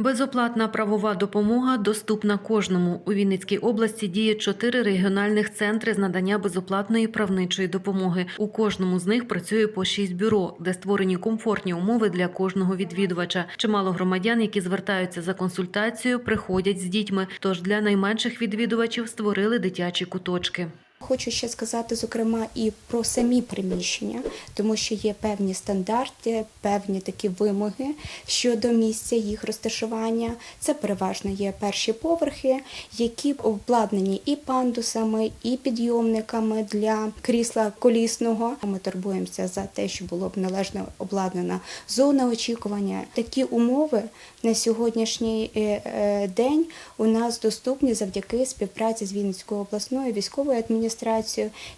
Безоплатна правова допомога доступна кожному. У Вінницькій області діє чотири регіональних центри з надання безоплатної правничої допомоги. У кожному з них працює по шість бюро, де створені комфортні умови для кожного відвідувача. Чимало громадян, які звертаються за консультацією, приходять з дітьми. Тож для найменших відвідувачів створили дитячі куточки. Хочу ще сказати, зокрема, і про самі приміщення, тому що є певні стандарти, певні такі вимоги щодо місця їх розташування. Це переважно є перші поверхи, які обладнані і пандусами, і підйомниками для крісла колісного. Ми турбуємося за те, щоб було б належно обладнана зона очікування. Такі умови на сьогоднішній е, е, день у нас доступні завдяки співпраці з Вінницькою обласною військовою адміністрацією,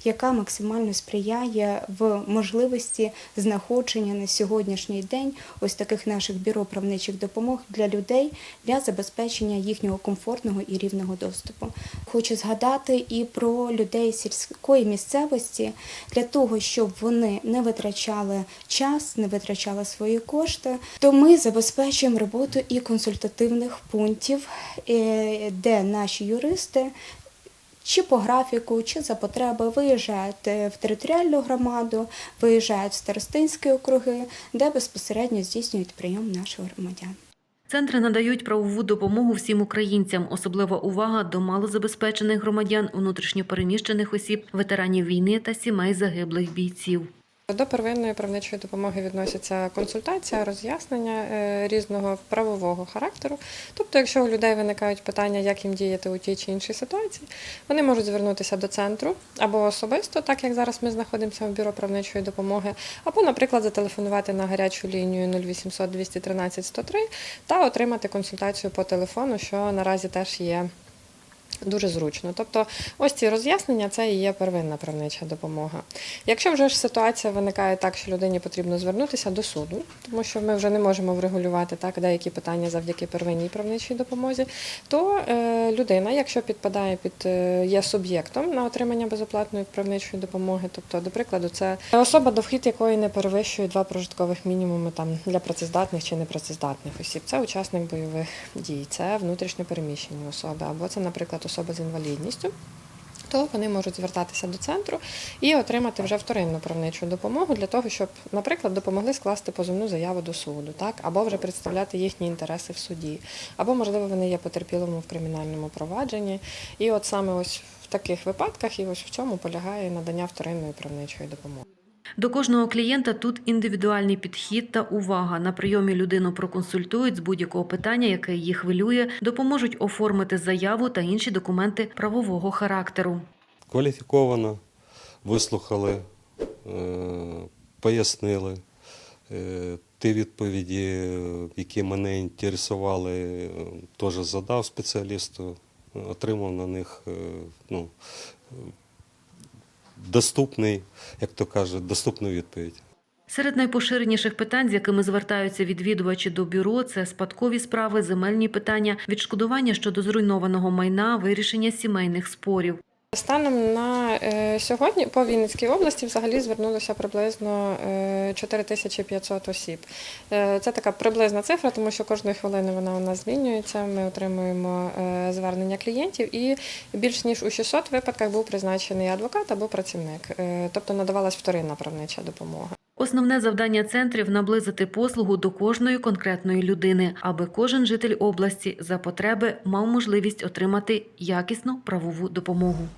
яка максимально сприяє в можливості знаходження на сьогоднішній день ось таких наших бюро правничих допомог для людей для забезпечення їхнього комфортного і рівного доступу. Хочу згадати і про людей сільської місцевості для того, щоб вони не витрачали час, не витрачали свої кошти. То ми забезпечуємо роботу і консультативних пунктів, е, де наші юристи чи по графіку, чи за потреби виїжджають в територіальну громаду, виїжджають в старостинські округи, де безпосередньо здійснюють прийом наших громадян. Центри надають правову допомогу всім українцям. Особлива увага до малозабезпечених громадян, внутрішньопереміщених осіб, ветеранів війни та сімей загиблих бійців. До первинної правничої допомоги відносяться консультація, роз'яснення е, різного правового характеру. Тобто, якщо у людей виникають питання, як їм діяти у тій чи іншій ситуації, вони можуть звернутися до центру або особисто, так як зараз ми знаходимося в бюро правничої допомоги, або, наприклад, зателефонувати на гарячу лінію 0800 213 103 та отримати консультацію по телефону, що наразі теж є. Дуже зручно. Тобто, ось ці роз'яснення це і є первинна правнича допомога. Якщо вже ж ситуація виникає так, що людині потрібно звернутися до суду, тому що ми вже не можемо врегулювати так деякі питання завдяки первинній правничій допомозі, то е, людина, якщо підпадає під е, є суб'єктом на отримання безоплатної правничої допомоги, тобто, до прикладу, це особа, дохід якої не перевищує два прожиткових мінімуми там для працездатних чи непрацездатних осіб. Це учасник бойових дій, це внутрішньо переміщені особи, або це, наприклад, особа з інвалідністю. То вони можуть звертатися до центру і отримати вже вторинну правничу допомогу для того, щоб, наприклад, допомогли скласти позовну заяву до суду, так або вже представляти їхні інтереси в суді, або можливо вони є потерпілими в кримінальному провадженні. І от саме ось в таких випадках, і ось в цьому полягає надання вторинної правничої допомоги. До кожного клієнта тут індивідуальний підхід та увага. На прийомі людину проконсультують з будь-якого питання, яке її хвилює, допоможуть оформити заяву та інші документи правового характеру. кваліфіковано вислухали, е, пояснили е, ті відповіді, які мене інтересували, е, теж задав спеціалісту, отримав на них е, ну, е, доступний, як то кажуть, доступну відповідь. Серед найпоширеніших питань, з якими звертаються відвідувачі до бюро, це спадкові справи, земельні питання, відшкодування щодо зруйнованого майна, вирішення сімейних спорів. Станом на е, сьогодні по Вінницькій області взагалі звернулося приблизно е, 4500 осіб. Е, Це така приблизна цифра, тому що кожної хвилини вона у нас змінюється. Ми отримуємо е, звернення клієнтів, і більш ніж у 600 випадках був призначений адвокат або працівник, Е, тобто надавалась вторинна правнича допомога. Основне завдання центрів наблизити послугу до кожної конкретної людини, аби кожен житель області за потреби мав можливість отримати якісну правову допомогу.